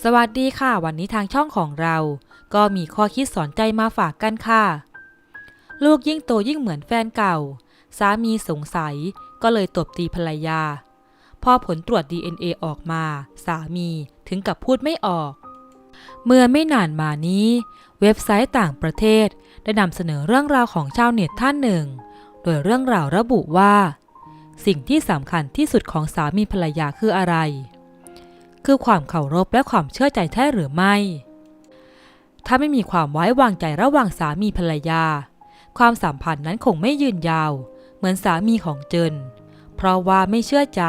สวัสดีค่ะ วันนี้ทางช่องของเรา ก็มีข้อคิดสอนใจมาฝากกันค่ะ ลูกยิ่งโตยิ่งเหมือนแฟนเก่า สามีสงสัยก็เลยตบตีภรรยา พอผลตรวจ DNA ออกมา สามีถึงกับพูดไม่ออก เมื่อไม่นานมานี้ เว็บไซต์ต่างประเทศได้นำเสนอเรื่องราวของชาวเน็ตท่านหนึ่ง โดยเรื่องราวระบุว่า สิ่งที่สำคัญที่สุดของสามีภรรยาคืออะไร คือความเคารพและความเชื่อใจแท้หรือไม่ ถ้าไม่มีความไว้วางใจระหว่างสามีภรรยา ความสัมพันธ์นั้นคงไม่ยืนยาว เหมือนสามีของเจิน เพราะว่าไม่เชื่อใจ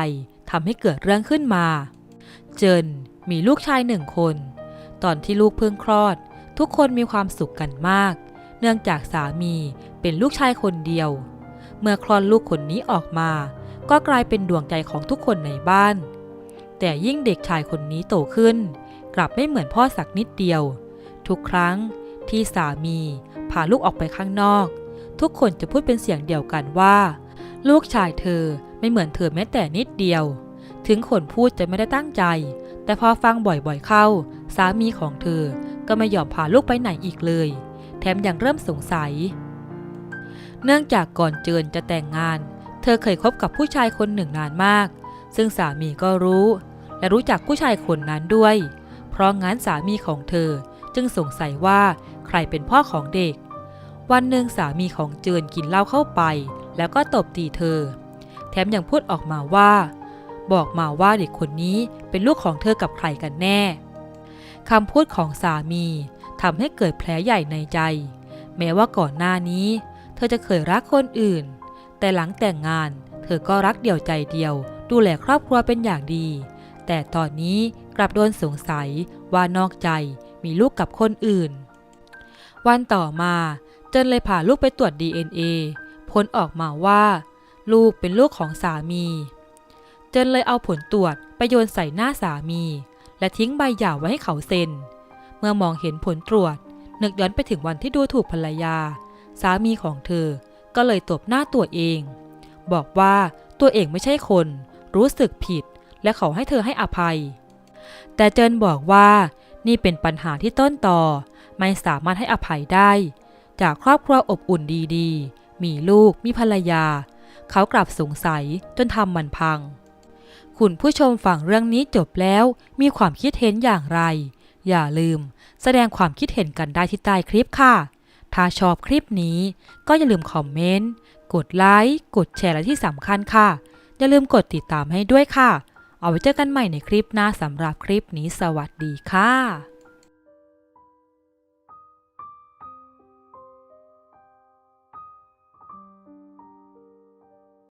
ทำให้เกิดเรื่องขึ้นมา เจินมีลูกชายหนึ่งคน ตอนที่ลูกเพิ่งคลอด ทุกคนมีความสุขกันมาก เนื่องจากสามีเป็นลูกชายคนเดียว เมื่อคลอดลูกคนนี้ออกมา ก็กลายเป็นดวงใจของทุกคนในบ้าน แต่ยิ่งเด็กชายคนนี้โตขึ้น กลับไม่เหมือนพ่อสักนิดเดียว ทุกครั้งที่สามีพาลูกออกไปข้างนอก ทุกคนจะพูดเป็นเสียงเดียวกันว่า ลูกชายเธอไม่เหมือนเธอแม้แต่นิดเดียว ถึงคนพูดจะไม่ได้ตั้งใจ แต่พอฟังบ่อยๆเข้า สามีของเธอก็ไม่ยอมพาลูกไปไหนอีกเลย แถมยังเริ่มสงสัย เนื่องจากก่อนเจินจะแต่งงาน เธอเคยคบกับผู้ชายคนหนึ่งนานมาก ซึ่งสามีก็รู้ และรู้จักผู้ชายคนนั้นด้วย เพราะงั้นสามีของเธอจึงสงสัยว่าใครเป็นพ่อของเด็ก วันหนึ่งสามีของเจินกินเหล้าเข้าไป แล้วก็ตบตีเธอ แถมยังพูดออกมาว่า บอกมาว่าเด็กคนนี้เป็นลูกของเธอกับใครกันแน่คำพูดของสามีทำให้เกิดแผลใหญ่ในใจ แม้ว่าก่อนหน้านี้ เธอจะเคยรักคนอื่น แต่หลังแต่งงาน เธอก็รักเดี่ยวใจเดียว ดูแลครอบครัวเป็นอย่างดี แต่ตอนนี้กลับโดนสงสัยว่านอกใจมีลูกกับคนอื่น วันต่อมาเจนเลยพาลูกไปตรวจ DNA ผลออกมาว่า ลูกเป็นลูกของสามี เจนเลยเอาผลตรวจไปโยนใส่หน้าสามี และทิ้งใบหย่าไว้ให้เขาเซ็น เมื่อมองเห็นผลตรวจ นึกย้อนไปถึงวันที่ดูถูกภรรยา สามีของเธอก็เลยตบหน้าตัวเอง บอกว่าตัวเองไม่ใช่คน รู้สึกผิด และขอให้เธอให้อภัย แต่เจินบอกว่านี่เป็นปัญหาที่ต้นต่อ ไม่สามารถให้อภัยได้ จากครอบครัวอบอุ่นดีๆ มีลูกมีภรรยา เขากลับสงสัยจนทำมันพัง คุณผู้ชมฟังเรื่องนี้จบแล้วมีความคิดเห็นอย่างไร อย่าลืม แสดงความคิดเห็นกันได้ที่ใต้คลิปค่ะ ถ้าชอบคลิปนี้ ก็อย่าลืมคอมเมนต์กดไลค์กดแชร์และที่สำคัญค่ะ อย่าลืมกดติดตามให้ด้วยค่ะ เอาไว้เจอกันใหม่ในคลิปหน้าสำหรับคลิปนี้สวัสดีค่ะ